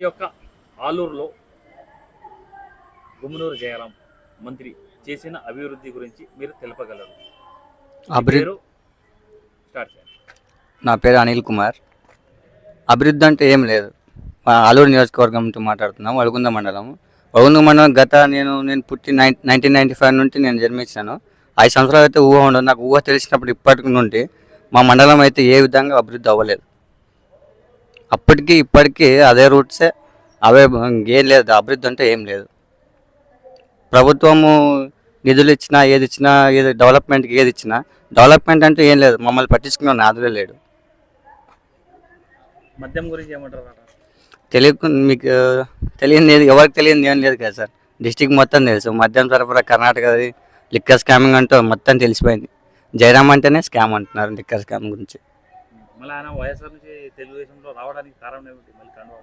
మీ యొక్క ఆలూరులో గుమ్మనూరు జయరాం మంత్రి చేసిన అభివృద్ధి గురించి మీరు తెలపగలరు. మీ అభివృద్ధి పేరు? స్టార్ట్ చేయండి. నా పేరు అనిల్ కుమార్. అభివృద్ధి అంటే ఏం లేదు. మా ఆలూరు నియోజకవర్గం నుంచి మాట్లాడుతున్నాం వడుగుంద మండలం వడుగుంద మండలం గత నేను నేను పుట్టి నైన్ నైన్టీన్ నైన్టీ ఫైవ్ నుండి నేను జన్మించాను. ఐదు సంవత్సరాలు అయితే ఊహ ఉండదు. నాకు ఊహ తెలిసినప్పుడు ఇప్పటి నుండి మా మండలం అయితే ఏ విధంగా అభివృద్ధి అవ్వలేదు. అప్పటికి ఇప్పటికీ అదే రూట్సే అవే ఏం లేదు అభివృద్ధి అంటే ఏం లేదు. ప్రభుత్వము నిధులు ఇచ్చినా ఏది ఇచ్చినా ఏది డెవలప్మెంట్కి ఏది ఇచ్చినా డెవలప్మెంట్ అంటే ఏం లేదు. మమ్మల్ని పట్టించుకునే నాదులే లేడు. మద్యం గురించి ఏమంటారు? తెలియకు మీకు తెలియదు ఏది ఎవరికి తెలియదు ఏం లేదు కదా సార్. డిస్టిక్ మొత్తం తెలుసు. మద్యం సరఫరా కర్ణాటకది లిక్కర్ స్కామింగ్ అంటూ మొత్తం తెలిసిపోయింది. జయరామ్ అంటేనే స్కామ్ అంటున్నారు లిక్కర్ స్కామ్ గురించి. మళ్ళీ ఆయన వైఎస్ఆర్ నుంచి తెలుగుదేశంలో రావడానికి కారణం ఏమిటి? మళ్ళీ కండువా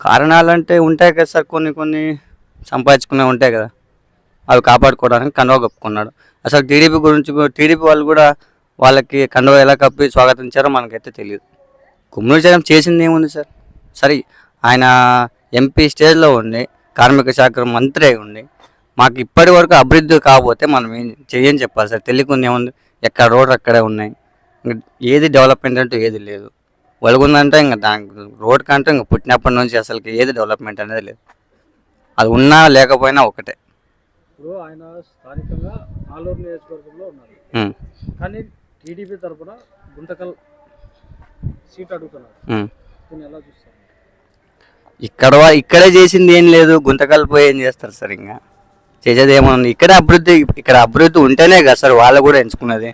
కారణాలంటే ఉంటాయి కదా సార్ కొన్ని కొన్ని సంపాదించుకునే ఉంటాయి కదా. అవి కాపాడుకోవడానికి కండువా కప్పుకున్నాడు. అసలు టీడీపీ గురించి టీడీపీ వాళ్ళు కూడా వాళ్ళకి కండువా ఎలా కప్పి స్వాగతించారో మనకైతే తెలియదు. కుమ్మూరు జగన్ చేసింది ఏముంది సార్? సరే ఆయన ఎంపీ స్టేజ్లో ఉండి కార్మిక శాఖ మంత్రి అయి ఉండి మాకు ఇప్పటి వరకు అభివృద్ధి కాకపోతే మనం ఏం చెయ్యని చెప్పాలి సార్? తెలియకుండా ఏముంది? ఎక్కడ రోడ్లు అక్కడే ఉన్నాయి. ఏది డెవలప్మెంట్ అంటూ ఏది లేదు. వలుగుందంటే ఇంకా దానికి రోడ్ కంటే ఇంకా పుట్టినప్పటి నుంచి అసలుకి ఏది డెవలప్మెంట్ అనేది లేదు. అది ఉన్నా లేకపోయినా ఒకటే. ఇప్పుడు ఆయన స్థానికంగా ఆలూరు నియోజకవర్గంలో ఉన్నారు. ఉమ్, కానీ టీడీపీ తరపున గుంతకల్ సీట్ అడుగుతున్నారు. ఉమ్. దీన్ని ఎలా చూస్తారు? ఇక్కడ ఇక్కడే చేసింది ఏం లేదు గుంతకల్ పోయి ఏం చేస్తారు సార్ ఇంకా చేసేది ఏముంది? ఇక్కడే అభివృద్ధి ఇక్కడ అభివృద్ధి ఉంటేనే కదా సార్ వాళ్ళు కూడా ఎంచుకున్నది.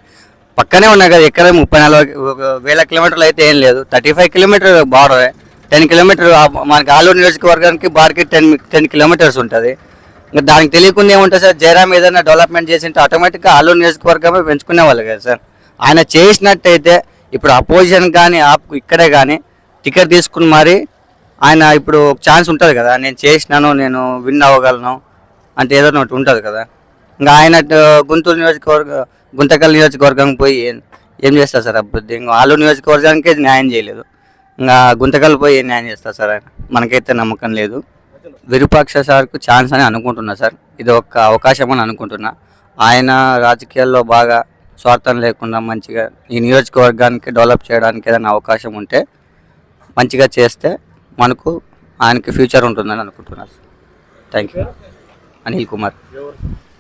పక్కనే ఉన్నాయి కదా ఎక్కడ ముప్పై నలభై ఒక వేల కిలోమీటర్లు అయితే ఏం లేదు. Thirty five kilometre border. Ten kilometre మనకి ఆలూరు నియోజకవర్గానికి బార్కి టెన్ టెన్ కిలోమీటర్స్ ఉంటుంది. ఇంకా దానికి తెలియకుండా ఏముంటుంది సార్? జయరామ్ ఏదైనా డెవలప్మెంట్ చేసింటే ఆటోమేటిక్గా ఆలూరు నియోజకవర్గమే పెంచుకునే వాళ్ళు కదా సార్. ఆయన చేసినట్టయితే ఇప్పుడు అపోజిషన్ కానీ ఆప్ ఇక్కడే కానీ టికెట్ తీసుకుని మరి ఆయన ఇప్పుడు ఛాన్స్ ఉంటుంది కదా. నేను చేసినాను నేను విన్ అవ్వగలను అంటే ఏదో ఒకటి ఉంటుంది కదా. ఇంకా ఆయన గుంటూరు నియోజకవర్గ గుంతకల్ నియోజకవర్గం పోయి ఏం చేస్తారు సార్ అభివృద్ధి? ఇంకా ఆలు నియోజకవర్గానికి న్యాయం చేయలేదు. ఇంకా గుంతకల్ పోయి ఏం న్యాయం చేస్తారు సార్ ఆయన? మనకైతే నమ్మకం లేదు. విరూపాక్ష సార్కు ఛాన్స్ అని అనుకుంటున్నా సార్. ఇది ఒక అవకాశం అని అనుకుంటున్నా. ఆయన రాజకీయాల్లో బాగా స్వార్థం లేకుండా మంచిగా ఈ నియోజకవర్గానికి డెవలప్ చేయడానికి ఏదైనా అవకాశం ఉంటే మంచిగా చేస్తే మనకు ఆయనకి ఫ్యూచర్ ఉంటుందని అనుకుంటున్నాను థ్యాంక్ యూ అనిల్ కుమార్.